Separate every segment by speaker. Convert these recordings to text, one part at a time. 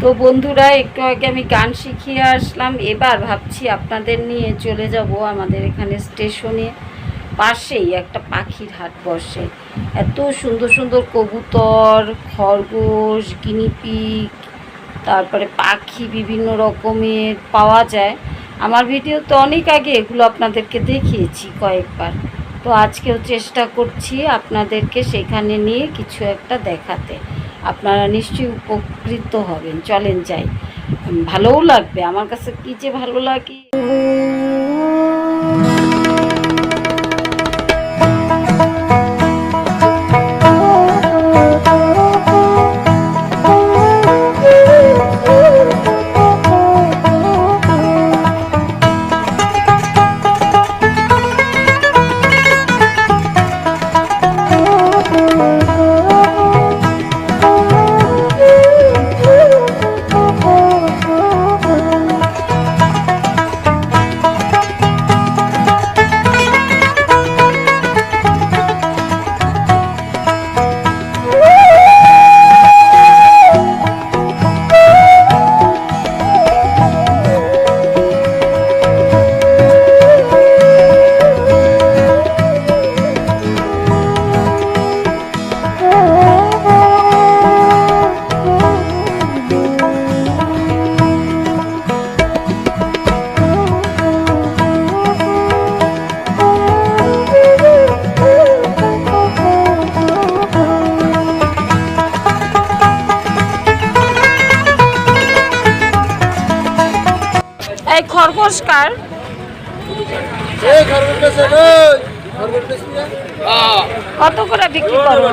Speaker 1: তো বন্ধুরা, একটু আগে আমি গান শিখিয়ে আসলাম। এবার ভাবছি আপনাদের নিয়ে চলে যাব আমাদের এখানে স্টেশনে। পাশেই একটা পাখির হাট বসে। এত সুন্দর সুন্দর কবুতর, খরগোশ গিনিপিগ তারপরে পাখি বিভিন্ন রকমের পাওয়া যায়। আমার ভিডিও তো অনেক আগে এগুলো আপনাদেরকে দেখিয়েছি কয়েকবার। তো আজকেও চেষ্টা করছি আপনাদেরকে সেখানে নিয়ে কিছু একটা দেখাতে। আপনারা নিশ্চয়ই উপকৃত হবেন। চলেন যাই। ভালোও লাগবে। আমার কাছে কী যে ভালো লাগে। খরগোশ কত করে বিক্রি করব?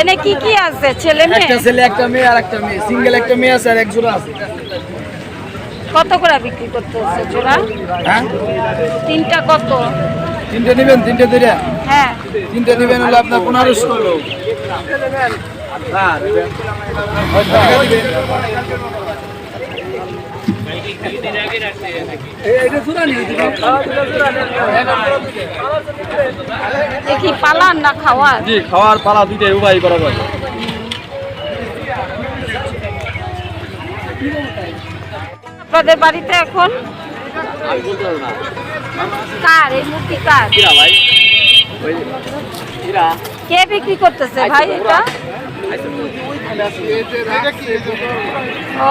Speaker 1: এনে কি কি আছে? ছেলে মেয়ে?
Speaker 2: একটা ছেলে একটা মেয়ে আর একটা মেয়ে। সিঙ্গেল একটা মেয়ে আছে আর এক জোড়া আছে।
Speaker 1: কত করে বিক্রি করতে হচ্ছে জোড়া?
Speaker 2: হ্যাঁ?
Speaker 1: তিনটা কত?
Speaker 2: তিনটে নেবেন তিনটে
Speaker 1: হ্যাঁ।
Speaker 2: তিনটে নেবেন হলো আপনার পনেরোশো।
Speaker 1: এ কি পালান না খাওয়ার?
Speaker 3: জি খাওয়ার পালা দুইটাই উভয় করা যাবে
Speaker 1: আপনাদের বাড়িতে এখন? কার? এই মূর্তি কার?
Speaker 3: ভাই।
Speaker 1: কে বিক্রি করতেছে ভাই এটা? ও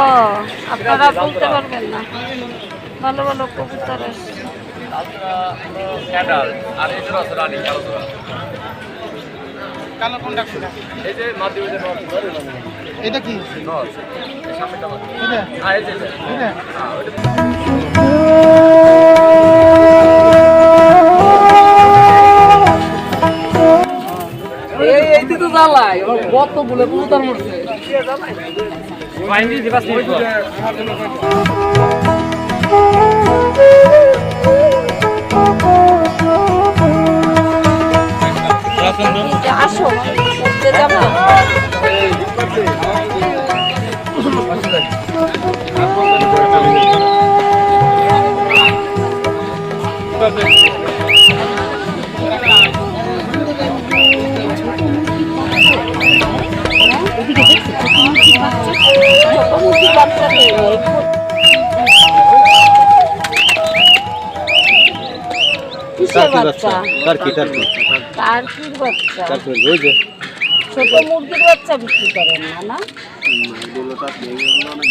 Speaker 1: আপনারা বলতে পারবেন না। ভালো ভালো কবুতর আসছে
Speaker 3: ক্যান্ডাল আর
Speaker 2: আমার কত বলে কবুতর মরছে।
Speaker 1: আসো যাব ছোট মুরগির বাচ্চা? নেই কিসের বাচ্চা?
Speaker 3: টার্কি টার্কি
Speaker 1: টার্কির বাচ্চা?
Speaker 3: টার্কি ওই যে।
Speaker 1: ছোট মুরগির বাচ্চা বিক্রি করেন না না?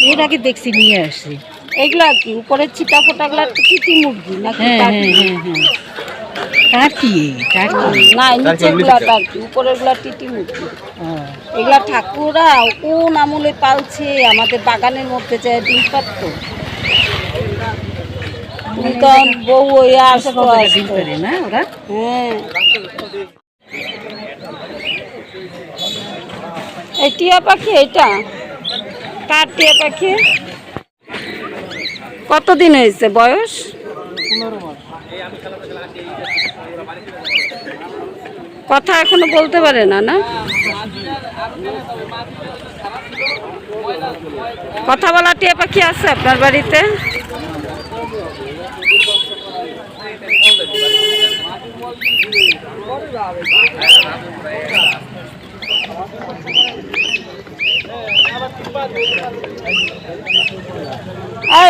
Speaker 4: এর আগে দেখছি নিয়ে আসি।
Speaker 1: এগুলা কি উপরের চিটা ফোটাগুলা চিটি মুরগি নাকি
Speaker 4: হ্যাঁ হ্যাঁ। তার কি? তার কি?
Speaker 1: না নিচে গুলা টার্কি উপরেরগুলা টিটি মুরগি এগুলা ঠাকুরা কোন আমলে পালছে? আমাদের বাগানের মধ্যে যায় ডিম পাত্র বউ ওই আসতো
Speaker 4: ডিম
Speaker 1: আসতো।
Speaker 4: না ওরা?
Speaker 1: হ্যাঁ। এই টিয়া পাখি এটা? কার টিয়া পাখি? কতদিন হয়েছে বয়স? কথা এখনও বলতে পারে না না? কথা বলা টিয়া পাখি আছে আপনার বাড়িতে?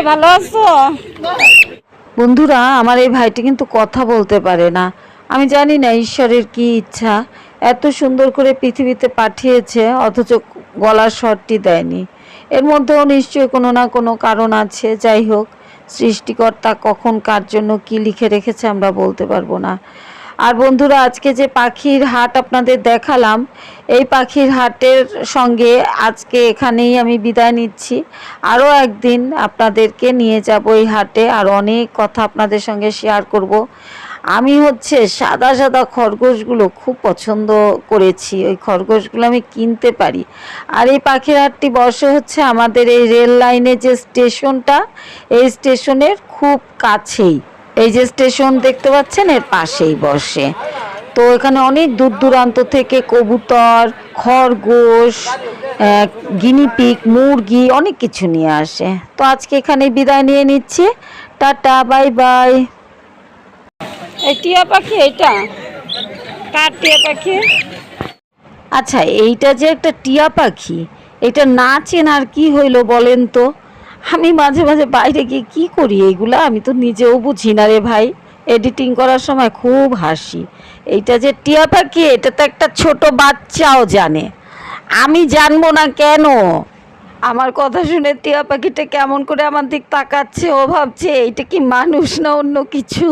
Speaker 1: ভালো আছো? বন্ধুরা, আমার এই ভাইটি কিন্তু কথা বলতে পারে না। আমি জানি না ঈশ্বরের কি ইচ্ছা। এত সুন্দর করে পৃথিবীতে পাঠিয়েছে, অথচ গলার স্বরটি দেয়নি। এর মধ্যেও নিশ্চয়ই কোনো না কোনো কারণ আছে। যাই হোক, সৃষ্টিকর্তা কখন কার জন্য কি লিখে রেখেছে আমরা বলতে পারব না। আর বন্ধুরা, আজকে যে পাখির হাট আপনাদের দেখালাম, এই পাখির হাটের সঙ্গে আজকে এখানেই আমি বিদায় নিচ্ছি। আরও একদিন আপনাদেরকে নিয়ে যাব এই হাটে, আর অনেক কথা আপনাদের সঙ্গে শেয়ার করব। আমি হচ্ছে সাদা সাদা খরগোশগুলো খুব পছন্দ করেছি, ওই খরগোশগুলো আমি কিনতে পারি। আর এই পাখির হাটটি বসে হচ্ছে আমাদের এই রেল লাইনে যে স্টেশনটা, এই স্টেশনের খুব কাছেই। এই যে স্টেশন দেখতে পাচ্ছেন এর পাশেই বসে। তো এখানে অনেক দূর দূরান্ত থেকে কবুতর খরগোশ গিনিপিক মুরগি অনেক কিছু নিয়ে আসে। তো আজকে এখানে বিদায় নিয়ে নিচ্ছি। Tata bye bye. এই টিয়া পাখি এটা কার টিয়া পাখি? আচ্ছা এইটা যে একটা টিয়া পাখি এটা না চেনার কি হইল বলেন তো? আমি মাঝে মাঝে বাইরে গিয়ে কি করি এইগুলা আমি তো নিজেও বুঝি না রে ভাই। এডিটিং করার সময় খুব হাসি। এইটা যে টিয়া পাখি, এটা তো একটা ছোট বাচ্চাও জানে। আমি জানব না কেন? আমার কথা শুনে টিয়া পাখিটা কেমন করে আমার দিক তাকাচ্ছে ও ভাবছে, এইটা কি মানুষ না অন্য কিছু?